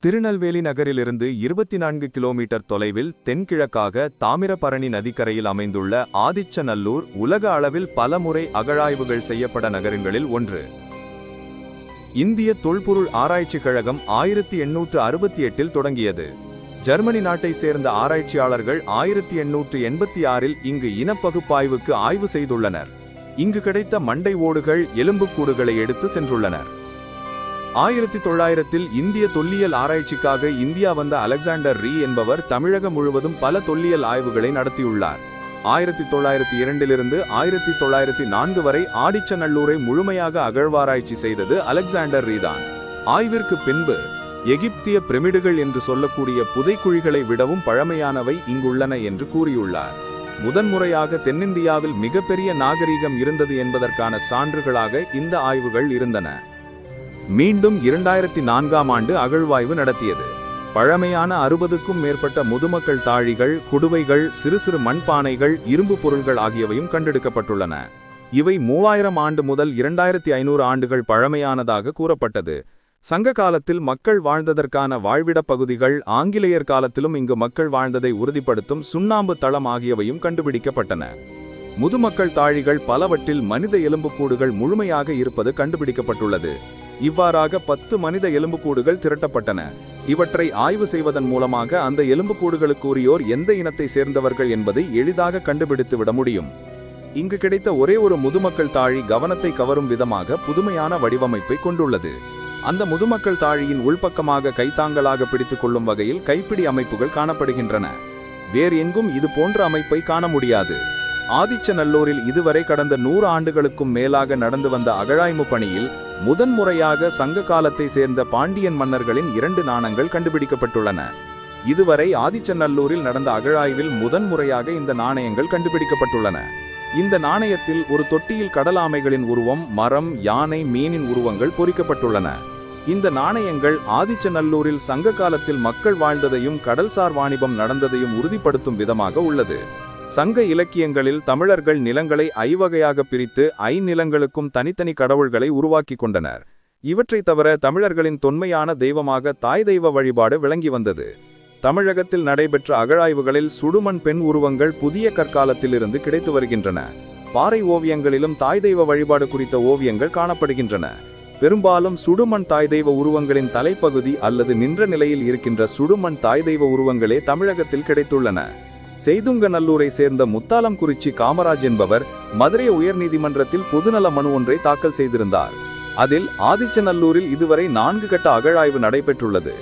திருநெல்வேலி நகரிலிருந்து இருபத்தி நான்கு கிலோமீட்டர் தொலைவில் தென்கிழக்காக தாமிரபரணி நதிக்கரையில் அமைந்துள்ள ஆதிச்சநல்லூர் உலக அளவில் பலமுறை அகழாய்வுகள் செய்யப்பட நகரங்களில் ஒன்று. இந்திய தொல்பொருள் ஆராய்ச்சிக் கழகம் ஆயிரத்தி எண்ணூற்று அறுபத்தி எட்டில் தொடங்கியது. ஜெர்மனி நாட்டை சேர்ந்த ஆராய்ச்சியாளர்கள் ஆயிரத்தி எண்ணூற்று எண்பத்தி ஆறில் இங்கு இனப்பகுப்பாய்வுக்கு ஆய்வு செய்துள்ளனர். இங்கு கிடைத்த மண்டை ஓடுகள் எலும்புக்கூடுகளை எடுத்து சென்றுள்ளனர். ஆயிரத்தி தொள்ளாயிரத்தில் இந்திய தொல்லியல் ஆராய்ச்சிக்காக இந்தியா வந்த அலெக்சாண்டர் ரீ என்பவர் தமிழகம் முழுவதும் பல தொல்லியல் ஆய்வுகளை நடத்தியுள்ளார். ஆயிரத்தி தொள்ளாயிரத்தி இரண்டிலிருந்து ஆயிரத்தி தொள்ளாயிரத்தி நான்கு வரை ஆடிச்சநல்லூரை முழுமையாக அகழ்வாராய்ச்சி செய்தது அலெக்சாண்டர் ரீதான் ஆய்விற்கு பின்பு எகிப்திய பிரமிடுகள் என்று சொல்லக்கூடிய புதைக்குழிகளை விடவும் பழமையானவை இங்குள்ளன என்று கூறியுள்ளார். முதன்முறையாக தென்னிந்தியாவில் மிகப்பெரிய நாகரீகம் இருந்தது என்பதற்கான சான்றுகளாக இந்த ஆய்வுகள் இருந்தன. மீண்டும் இரண்டாயிரத்தி நான்காம் ஆண்டு அகழ்வாய்வு நடத்தியது. பழமையான அறுபதுக்கும் மேற்பட்ட முதுமக்கள் தாழிகள் குடுவைகள் சிறு சிறு மண்பானைகள் இரும்பு பொருள்கள் ஆகியவையும் கண்டெடுக்கப்பட்டுள்ளன. இவை மூவாயிரம் ஆண்டு முதல் இரண்டாயிரத்தி ஐநூறு ஆண்டுகள் பழமையானதாக கூறப்பட்டது. சங்க காலத்தில் மக்கள் வாழ்ந்ததற்கான வாழ்விடப் பகுதிகள் ஆங்கிலேயர் காலத்திலும் இங்கு மக்கள் வாழ்ந்ததை உறுதிப்படுத்தும் சுண்ணாம்பு தளம் ஆகியவையும் கண்டுபிடிக்கப்பட்டன. முதுமக்கள் தாழிகள் பலவற்றில் மனித எலும்புக்கூடுகள் முழுமையாக இருப்பது கண்டுபிடிக்கப்பட்டுள்ளது. இவ்வாறாக பத்து மனித எலும்புக்கூடுகள் திரட்டப்பட்டன. இவற்றை ஆய்வு செய்வதன் மூலமாக அந்த எலும்புக்கூடுகளுக்குரியோர் எந்த இனத்தை சேர்ந்தவர்கள் என்பதை எளிதாக கண்டுபிடித்துவிட முடியும். இங்கு கிடைத்த ஒரே ஒரு முதுமக்கள் தாழி கவனத்தை கவரும் விதமாக புதுமையான வடிவமைப்பை கொண்டுள்ளது. அந்த முதுமக்கள் தாழியின் உள்பக்கமாக கைத்தாங்கலாக பிடித்துக் கொள்ளும் வகையில் கைப்பிடி அமைப்புகள் காணப்படுகின்றன. வேறு எங்கும் இது போன்ற அமைப்பை காண முடியாது. ஆதிச்சநல்லூரில் இதுவரை கடந்த நூறு ஆண்டுகளுக்கும் மேலாக நடந்து வந்த அகழாய்வு பணியில் முதன்முறையாக சங்க காலத்தை சேர்ந்த பாண்டியன் மன்னர்களின் இரண்டு நாணங்கள் கண்டுபிடிக்கப்பட்டுள்ளன. இதுவரை ஆதிச்சநல்லூரில் நடந்த அகழாய்வில் முதன்முறையாக இந்த நாணயங்கள் கண்டுபிடிக்கப்பட்டுள்ளன. இந்த நாணயத்தில் ஒரு தொட்டியில் கடல் ஆமைகளின் உருவம் மரம் யானை மீனின் உருவங்கள் பொறிக்கப்பட்டுள்ளன. இந்த நாணயங்கள் ஆதிச்சநல்லூரில் சங்க காலத்தில் மக்கள் வாழ்ந்ததையும் கடல்சார் வாணிபம் நடந்ததையும் உறுதிப்படுத்தும் விதமாக உள்ளது. சங்க இலக்கியங்களில் தமிழர்கள் நிலங்களை ஐவகையாக பிரித்து ஐநிலங்களுக்கும் தனித்தனி கடவுள்களை உருவாக்கி கொண்டனர். இவற்றை தவிர தமிழர்களின் தொன்மையான தெய்வமாக தாய் தெய்வ வழிபாடு விளங்கி வந்தது. தமிழகத்தில் நடைபெற்ற அகழாய்வுகளில் சுடுமண் பெண் உருவங்கள் புதிய கற்காலத்திலிருந்து கிடைத்து வருகின்றன. பாறை ஓவியங்களிலும் தாய் தெய்வ வழிபாடு குறித்த ஓவியங்கள் காணப்படுகின்றன. பெரும்பாலும் சுடுமண் தாய் தெய்வ உருவங்களின் தலைப்பகுதி அல்லது நின்ற நிலையில் இருக்கின்ற சுடுமண் தாய் தெய்வ உருவங்களே தமிழகத்தில் கிடைத்துள்ளன. செய்துங்கநல்லூரை சேர்ந்த முத்தாலம் குறிச்சி காமராஜ் என்பவர் மதுரை உயர்நீதிமன்றத்தில் பொதுநல மனு ஒன்றை தாக்கல் செய்திருந்தார். அதில் ஆதிச்சநல்லூரில் இதுவரை நான்கு கட்ட அகழாய்வு நடைபெற்றுள்ளது.